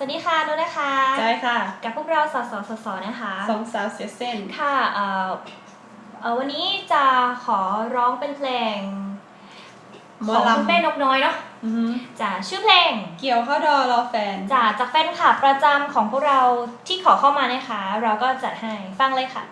สวัสดีค่ะนุชนะคะใช่ค่ะ กับพวกเราสอสอสอสอนะคะสองสาวเสียเส้นค่ะเอ่อเอ่อวันนี้จะขอร้องเป็นเพลงของคุณแม่นกน้อยเนาะจะชื่อเพลงเกี่ยวข้าดอรอแฟนจะจากแฟนคลับประจำของพวกเราที่ขอเข้ามานะคะ เราก็จัดให้ฟังเลยค่ะ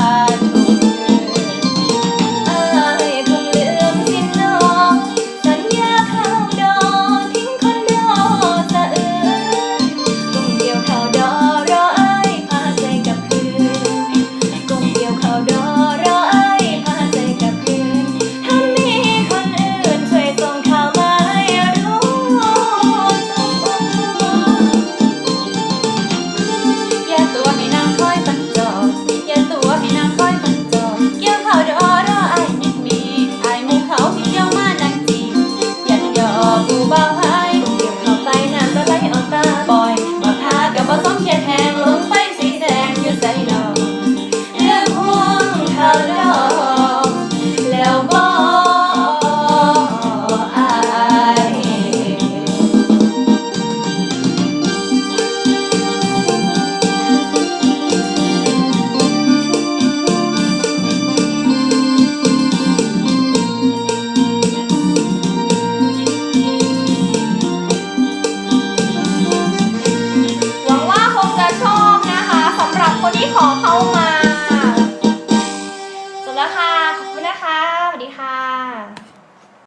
Tuhan 好好吗？